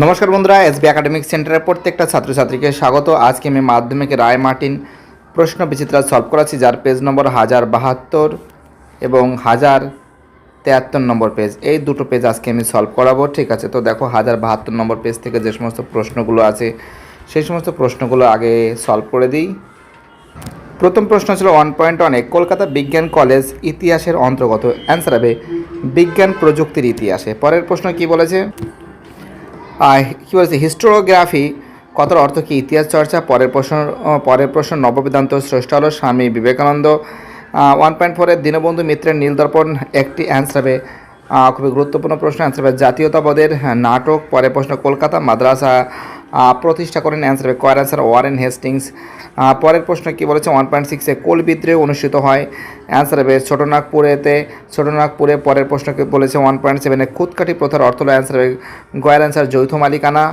নমস্কার বন্ধুরা, SB academic সেন্টারের প্রত্যেকটা ছাত্রছাত্রীকে স্বাগত। আজকে আমি মাধ্যমিকে রায় মার্টিন প্রশ্ন বিচিত্রা সলভ করাচ্ছি, যার পেজ নম্বর হাজার বাহাত্তর এবং হাজার তেহাত্তর নম্বর পেজ এই দুটো পেজ আজকে আমি সলভ করাবো, ঠিক আছে? তো দেখো, হাজার বাহাত্তর নম্বর পেজ থেকে যে সমস্ত প্রশ্নগুলো আছে, সেই সমস্ত প্রশ্নগুলো আগে সলভ করে দিই। প্রথম প্রশ্ন ছিল ওয়ান পয়েন্ট ওয়ানে কলকাতা বিজ্ঞান কলেজ ইতিহাসের অন্তর্গত। অ্যান্সার হবে, বিজ্ঞান প্রযুক্তির ইতিহাসে। পরের প্রশ্ন কি বলেছে? কি বলছে, হিস্টোরোগ্রাফি কথার অর্থ কি? ইতিহাস চর্চা, পরের প্রশ্ন পরের প্রশ্ন, নববেদান্ত শ্রেষ্ঠ হল স্বামী বিবেকানন্দ। ওয়ান পয়েন্ট ফোরের দীনবন্ধু মিত্রের নীলদর্পণ একটি অ্যান্সার হবে। খুবই গুরুত্বপূর্ণ প্রশ্ন অ্যান্সার হবে জাতীয়তাবাদের নাটক, পরের প্রশ্ন কলকাতা, মাদ্রাসা। প্রতিষ্ঠা করেন অ্যান্সার হবে। কয়ার অ্যান্সার ওয়ারেন হেস্টিংস। পরের প্রশ্ন কি বলেছে? ওয়ান পয়েন্ট সিক্সে কোল বিদ্রোহ অনুষ্ঠিত হয়। অ্যান্সার হবে ছোটনাগপুরেতে। ছোটনাগপুরে পরের প্রশ্ন বলেছে? ওয়ান পয়েন্ট সেভেনে খুদকাঠি প্রথার অর্থ হল অ্যান্সার হবে গয়ের অ্যান্সার যৌথ মালিকানা।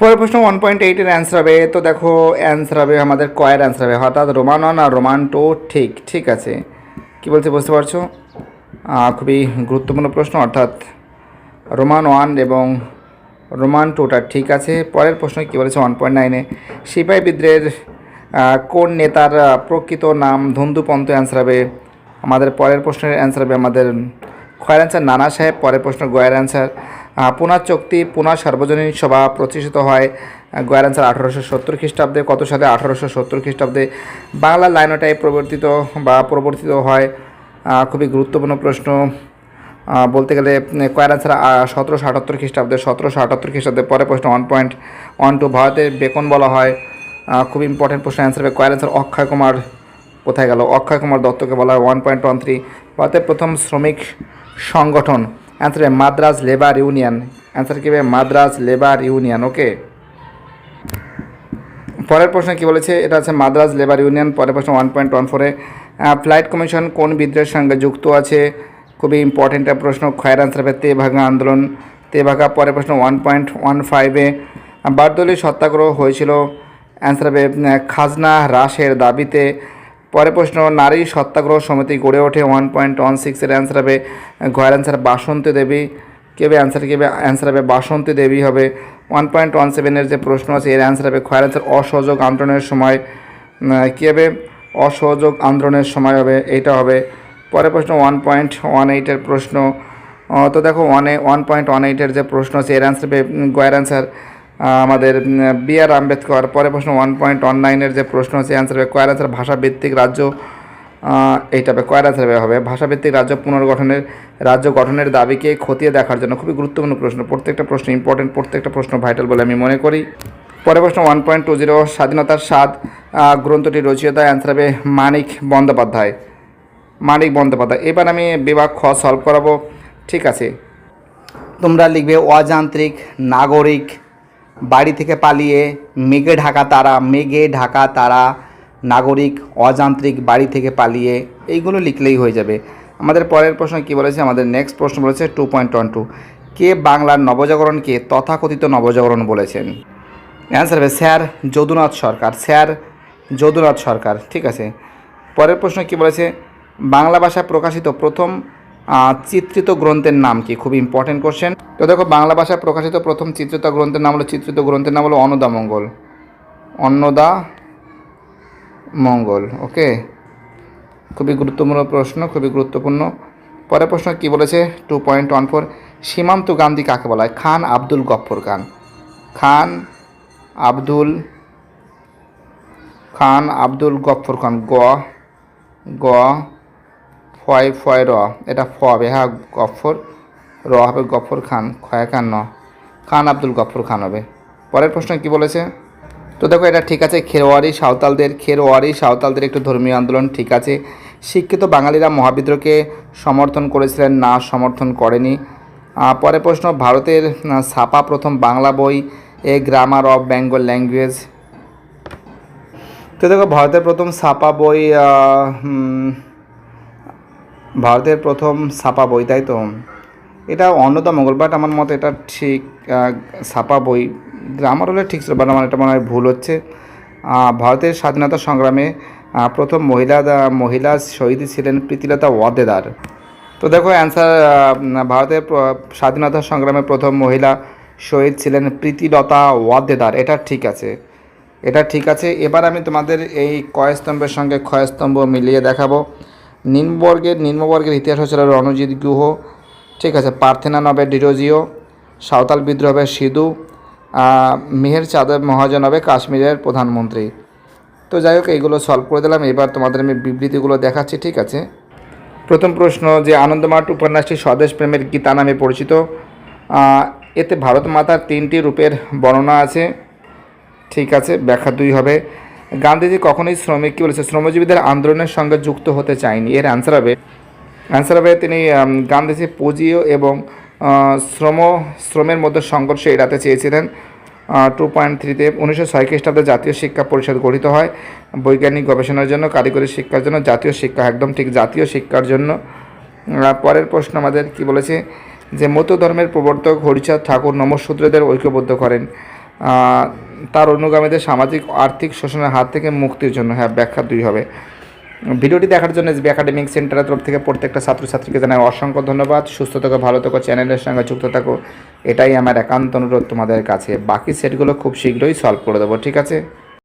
পরের প্রশ্ন ওয়ান পয়েন্ট এইটের অ্যান্সার হবে। তো দেখো অ্যান্সার হবে আমাদের কয়ের অ্যান্সার হবে। অর্থাৎ রোমান ওয়ান আর রোমান টু ঠিক ঠিক আছে। কি বলছে বুঝতে পারছ? খুবই গুরুত্বপূর্ণ প্রশ্ন। অর্থাৎ রোমান ওয়ান এবং রোমান টুটা, ঠিক আছে? পরের প্রশ্ন কী বলেছে? ওয়ান পয়েন্ট নাইনে সিপাহী বিদ্রোহের কোন নেতার প্রকৃত নাম ধন্দুপন্ত অ্যান্সার হবে? আমাদের পরের প্রশ্নের অ্যান্সার হবে আমাদের খয়ের অ্যান্সার নানা সাহেব। পরের প্রশ্ন, গয়ের অ্যান্সার পুনা চুক্তি পুনা সার্বজনীন সভা প্রতিষ্ঠিত হয় গয়ের অ্যান্সার আঠারোশো সত্তর খ্রিস্টাব্দে। কত সালে? আঠারোশো সত্তর খ্রিস্টাব্দে। বাংলা লাইনটাই প্রবর্তিত বা প্রবর্তিত হয়। খুবই গুরুত্বপূর্ণ প্রশ্ন। বলতে গেলে কয়ের অ্যান্সার সতেরোশো আটাত্তর খ্রিস্টাব্দে, সতেরোশো আটাত্তর খ্রিস্টাব্দে পরে প্রশ্ন ওয়ান পয়েন্ট ওয়ান টু ভারতের বেকন বলা হয়। খুব ইম্পর্টেন্ট প্রশ্ন অ্যান্সার হবে কয়ের অ্যান্সার অক্ষয় কুমার কোথায় গেল? অক্ষয় কুমার দত্তকে বলা হয় ওয়ান পয়েন্ট ওয়ান থ্রি ভারতের প্রথম শ্রমিক সংগঠন answer Madras labour union answer কী মাদ্রাজ লেবার ইউনিয়ন ওকে পরের প্রশ্ন কী বলেছে? এটা আছে মাদ্রাজ লেবার ইউনিয়ন পরের প্রশ্ন ওয়ান পয়েন্ট ওয়ান ফোরে ফ্লাইট কমিশন কোন বিদ্রোহের সঙ্গে যুক্ত আছে? খুবই ইম্পর্টেন্ট একটা প্রশ্ন খয়ের আনসার হবে তেভাগা আন্দোলন। তেভাগা পরের প্রশ্ন ওয়ান পয়েন্ট ওয়ান ফাইভে বারদলি সত্যাগ্রহ হয়েছিল। অ্যান্সার হবে খাজনা হ্রাসের দাবিতে। পরের প্রশ্ন, নারী সত্যাগ্রহ সমিতি গড়ে ওঠে। ওয়ান পয়েন্ট ওয়ান সিক্সের অ্যান্সার হবে ঘয়ের অ্যান্সার বাসন্তী দেবী। কেবে অ্যান্সার কেবে অ্যান্সার হবে বাসন্তী দেবী হবে। ওয়ান পয়েন্ট ওয়ান সেভেনের যে প্রশ্ন আছে, এর অ্যান্সার হবে খয়ের অ্যান্সার অসহযোগ আন্দোলনের সময়। কী হবে অসহযোগ আন্দোলনের সময় হবে এইটা হবে পরের প্রশ্ন ওয়ান পয়েন্ট ওয়ান এইটের প্রশ্ন তো দেখো ওয়ানে ওয়ান পয়েন্ট ওয়ান এইটের যে প্রশ্ন আছে এর উম, গয়ের অ্যান্সার আমাদের বি আর আম্বেদকর। পরে প্রশ্ন ওয়ান পয়েন্ট ওয়ান নাইনের যে প্রশ্ন আছে অ্যান্সার হবে কয়ের অ্যান্সার ভাষাভিত্তিক রাজ্য এইটা হবে কয়ের অ্যান্সার হবে। ভাষাভিত্তিক রাজ্য পুনর্গঠনের রাজ্য গঠনের দাবিকে খতিয়ে দেখার জন্য খুবই গুরুত্বপূর্ণ প্রশ্ন। প্রত্যেকটা প্রশ্ন ইম্পর্টেন্ট প্রত্যেকটা প্রশ্ন ভাইটাল বলে আমি মনে করি। পরের প্রশ্ন ওয়ান পয়েন্ট টু জিরো স্বাধীনতার স্বাদ গ্রন্থটি রচিত অ্যান্সার হবে মানিক বন্দ্যোপাধ্যায়। মানিক বন্দ্যোপাধ্যায়। এবার আমি বিভাগ খ সলভ করাবো। ঠিক আছে। তোমরা লিখবে অযান্ত্রিক, নাগরিক, বাড়ি থেকে পালিয়ে মেঘে ঢাকা তারা, মেঘে ঢাকা তারা, নাগরিক, অযান্ত্রিক, বাড়ি থেকে পালিয়ে, এইগুলো লিখলেই হয়ে যাবে। আমাদের পরের প্রশ্ন কি বলেছে? আমাদের নেক্সট প্রশ্ন বলেছে টু পয়েন্ট ওয়ান টু কে বাংলার নবজাগরণকে তথাকথিত নবজাগরণ বলেছেন? অ্যান্সার হবে স্যার যদুনাথ সরকার। স্যার যদুনাথ সরকার। ঠিক আছে। পরের প্রশ্ন কি বলেছে? বাংলা ভাষায় প্রকাশিত প্রথম চিত্রিত গ্রন্থের নাম কি? খুব ইম্পর্টেন্ট কোশ্চেন তো দেখো, বাংলা ভাষায় প্রকাশিত প্রথম চিত্রিত গ্রন্থের নাম হলো, চিত্রিত গ্রন্থের নাম হলো অন্নদা মঙ্গল। অন্নদা মঙ্গল ওকে খুবই গুরুত্বপূর্ণ প্রশ্ন, খুবই গুরুত্বপূর্ণ। পরের প্রশ্ন কি বলেছে? টু পয়েন্ট ওয়ান ফোর সীমান্ত গান্ধী কাকে বলা হয়? খান আব্দুল গফ্ফর খান। খান আব্দুল খান আব্দুল গফ্ফর খান। গ গ ফয় ফয় র। এটা ফ হবে হ্যাঁ গফ্ফর র হবে গফ্ফর খান, খয় খান, ন। খান আব্দুল গফ্ফর খান হবে। পরের প্রশ্ন কি বলেছে? তো দেখো, এটা ঠিক আছে খেরোয়ারি সাঁওতালদের খেরোয়ারি সাঁওতালদের একটু ধর্মীয় আন্দোলন ঠিক আছে। শিক্ষিত বাঙালিরা মহাবিদ্রোহকে সমর্থন করেছিলেন, না সমর্থন করেনি। পরের প্রশ্ন, ভারতের ছাপা প্রথম বাংলা বই a grammar of Bengal language তো দেখো, ভারতের প্রথম ছাপা বই ভারতের প্রথম ছাপা বই, তাই তো? এটা অন্যতা মঙ্গল বাট আমার মতে এটা ঠিক ছাপা বই। গ্রামার হলে ঠিক ছিল বাট আমার এটা মনে হয় ভুল হচ্ছে। ভারতের স্বাধীনতা সংগ্রামে প্রথম মহিলা মহিলা শহীদ ছিলেন প্রীতিলতা ওয়াদেদার তো দেখো অ্যান্সার ভারতের স্বাধীনতা সংগ্রামে প্রথম মহিলা শহীদ ছিলেন প্রীতিলতা ওয়াদ্দেদার। এটা ঠিক আছে। এটা ঠিক আছে। এবার আমি তোমাদের এই কয়স্তম্ভের সঙ্গে ক্ষয়স্তম্ভ মিলিয়ে দেখাবো। নিম্নবর্গের নিম্নবর্গের ইতিহাস হচ্ছিল রণজিৎ গুহ। ঠিক আছে পার্থেনা নবে ডিরোজিও সাঁওতাল বিদ্রোহের সিধু আহ, মেহের চাঁদের মহাজন হবে কাশ্মীরের প্রধানমন্ত্রী। তো যাই হোক এইগুলো সলভ করে দিলাম। এবার তোমাদের আমি বিবৃতিগুলো দেখাচ্ছি ঠিক আছে? প্রথম প্রশ্ন যে আনন্দমাঠ উপন্যাসটি স্বদেশ প্রেমের গীতা নামে পরিচিত। এতে ভারত মাতার তিনটি রূপের বর্ণনা আছে। ঠিক আছে ব্যাখ্যা দুই হবে। গান্ধীজি কখনোই শ্রমিক, কী বলেছে, শ্রমজীবীদের আন্দোলনের সঙ্গে যুক্ত হতে চায়নি। এর অ্যান্সার হবে অ্যান্সার হবে তিনি গান্ধীজি পুঁজিও এবং শ্রম, শ্রমের মধ্যে সংঘর্ষ এড়াতে চেয়েছিলেন। টু পয়েন্ট থ্রিতে উনিশশো ছয় খ্রিস্টাব্দে জাতীয় শিক্ষা পরিষদ গঠিত হয়। বৈজ্ঞানিক গবেষণার জন্য, কারিগরি শিক্ষার জন্য, জাতীয় শিক্ষা, একদম ঠিক জাতীয় শিক্ষার জন্য। পরের প্রশ্ন আমাদের কি বলেছে, যে মতো ধর্মের প্রবর্তক হরিচাঁদ ঠাকুর নমঃশূদ্রদের ঐক্যবদ্ধ করেন। তার অনুগামীদের সামাজিক, আর্থিক শোষণের হাত থেকে মুক্তির জন্য হ্যাঁ ব্যাখ্যা দুই হবে। ভিডিওটি দেখার জন্য এসবি একাডেমিক সেন্টারের তরফ থেকে প্রত্যেকটা ছাত্রছাত্রীকে জানাই অসংখ্য ধন্যবাদ। সুস্থ থাকো, ভালো থাকো, চ্যানেলের সঙ্গে যুক্ত থাকো। এটাই আমার একান্ত অনুরোধ তোমাদের কাছে। বাকি সেটগুলো খুব শীঘ্রই সলভ করে দেবো, ঠিক আছে?